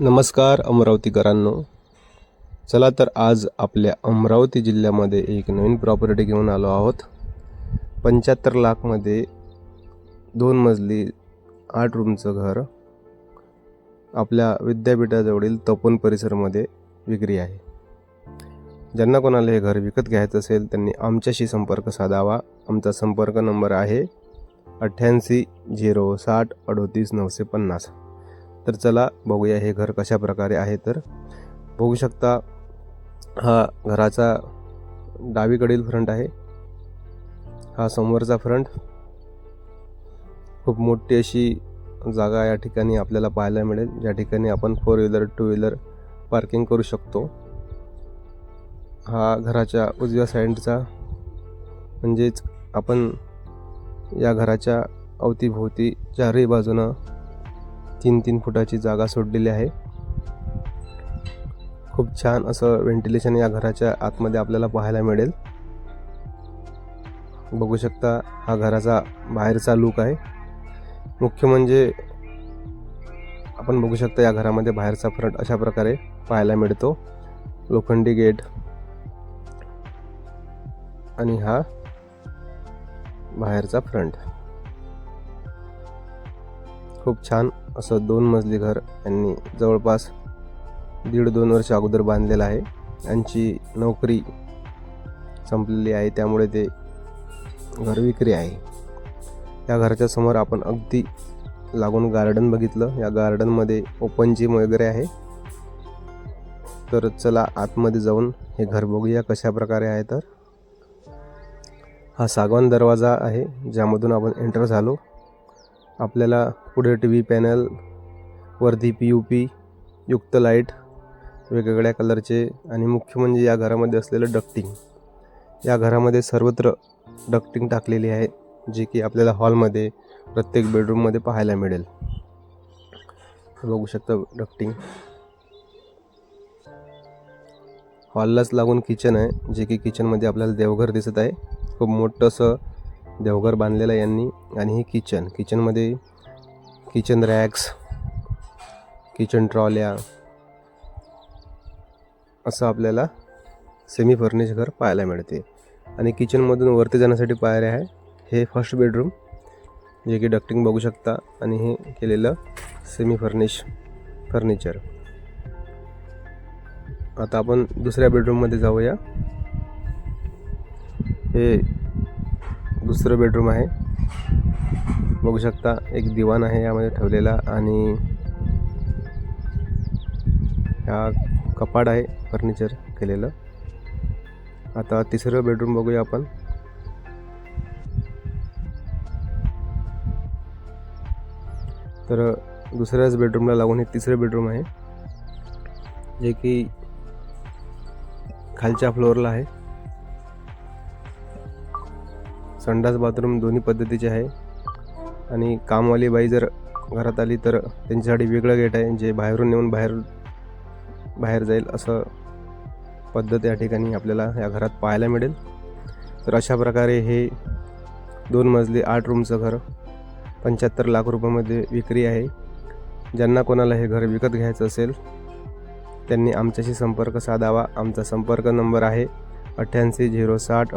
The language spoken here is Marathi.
नमस्कार अमरावतीकरांनो. चला तर आज आपल्या अमरावती जिल्ह्यामध्ये एक नवीन प्रॉपर्टी घेऊन आलो आहोत. पंच्याहत्तर लाखमध्ये दोन मजली आठ रूमचं घर आपल्या विद्यापीठाजवळील तपोन परिसरमध्ये विक्री आहे. ज्यांना कोणाला हे घर विकत घ्यायचं असेल त्यांनी आमच्याशी संपर्क साधावा. आमचा संपर्क नंबर आहे अठ्ठ्याऐंशी झिरो साठ अडोतीस नऊशे पन्नास. तर चला बघूया हे घर कशा प्रकारे आहे. तर बघू शकता हा घराचा डावीकडील फ्रंट आहे. हा समोरचा फ्रंट खूप मोठी अशी जागा या ठिकाणी आपल्याला पाहायला मिळेल. ज्या ठिकाणी आपण four wheeler two wheeler parking करू शकतो. हा घराच्या उजव्या साईडचा म्हणजेच आपण या घराच्या अवतीभोवती चारही बाजूनं तीन तीन फुटाची जागा सोडलेली आहे. खूप छान असं व्हेंटिलेशन या घराच्या आतमध्ये आपल्याला पाहायला मिळेल. बघू शकता हा घराचा बाहेरचा लूक आहे. मुख्य म्हणजे आपण बघू शकता या घरामध्ये बाहेरचा फ्रंट अशा प्रकारे पाहायला मिळतो. लोखंडी गेट आणि हा बाहेरचा फ्रंट. खूप छान असं दोन मजली घर यांनी जवळपास दीड दोन वर्ष अगोदर बांधलेलं आहे. यांची नोकरी संपलेली आहे त्यामुळे ते घर विक्री आहे. या घराच्या समोर आपण अगदी लागून गार्डन बघितलं. या गार्डनमध्ये ओपन जिम वगैरे आहे. तर चला आतमध्ये जाऊन हे घर बघूया कशा प्रकारे आहे तर. हा सागवान दरवाजा आहे ज्यामधून आपण एंटर झालो. आपल्याला पुढे टी व्ही पॅनल वरती पी यू पी युक्त लाइट वेगवेगळ्या कलरचे आणि मुख्य म्हणजे या घरामध्ये असलेलं डक्टिंग या घरामध्ये सर्वत्र डक्टिंग टाकलेली आहे जे की आपल्याला हॉलमध्ये प्रत्येक बेडरूममध्ये पाहायला मिळेल. बघू शकता डक्टिंग हॉललाच लागून किचन आहे जे की किचनमध्ये आपल्याला देवघर दिसत आहे. खूप मोठं असं देवघर बांधलेलं आहे यांनी. आणि हे किचन किचनमध्ये किचन रॅक्स किचन ट्रॉल्या असं आपल्याला सेमी फर्निश घर पाहायला मिळते. आणि किचनमधून वरती जाण्यासाठी पायऱ्या आहे. हे फर्स्ट बेडरूम जे की डक्टिंग बघू शकता. आणि हे केलेलं सेमी फर्निश फर्निचर आता आपण दुसऱ्या बेडरूममध्ये जाऊया. हे दुसरं बेडरूम आहे. बघू शकता एक दिवाण आहे यामध्ये ठेवलेला आणि हा कपाट आहे फर्निचर केलेलं. आता तिसरं बेडरूम बघूया आपण. तर दुसऱ्याच बेडरूमला लागून हे तिसरं बेडरूम आहे. जे की खालच्या फ्लोअरला आहे. संडास बाथरूम दोन्ही पद्धतीचे आहे. आणि कामवाली बाई जर घरात आली तर त्यांच्यासाठी वेगळं गेट आहे जे बाहेरून येऊन बाहेर बाहेर जाईल असं पद्धत या ठिकाणी आपल्याला या घरात पाहायला मिळेल. तर अशा प्रकारे हे दोन मजली आठ रूमचं घर पंच्याहत्तर लाख रुपयामध्ये विक्री आहे. ज्यांना कोणाला हे घर विकत घ्यायचं असेल त्यांनी आमच्याशी संपर्क साधावा. आमचा संपर्क नंबर आहे अठ्ठ्याऐंशी झिरो साठ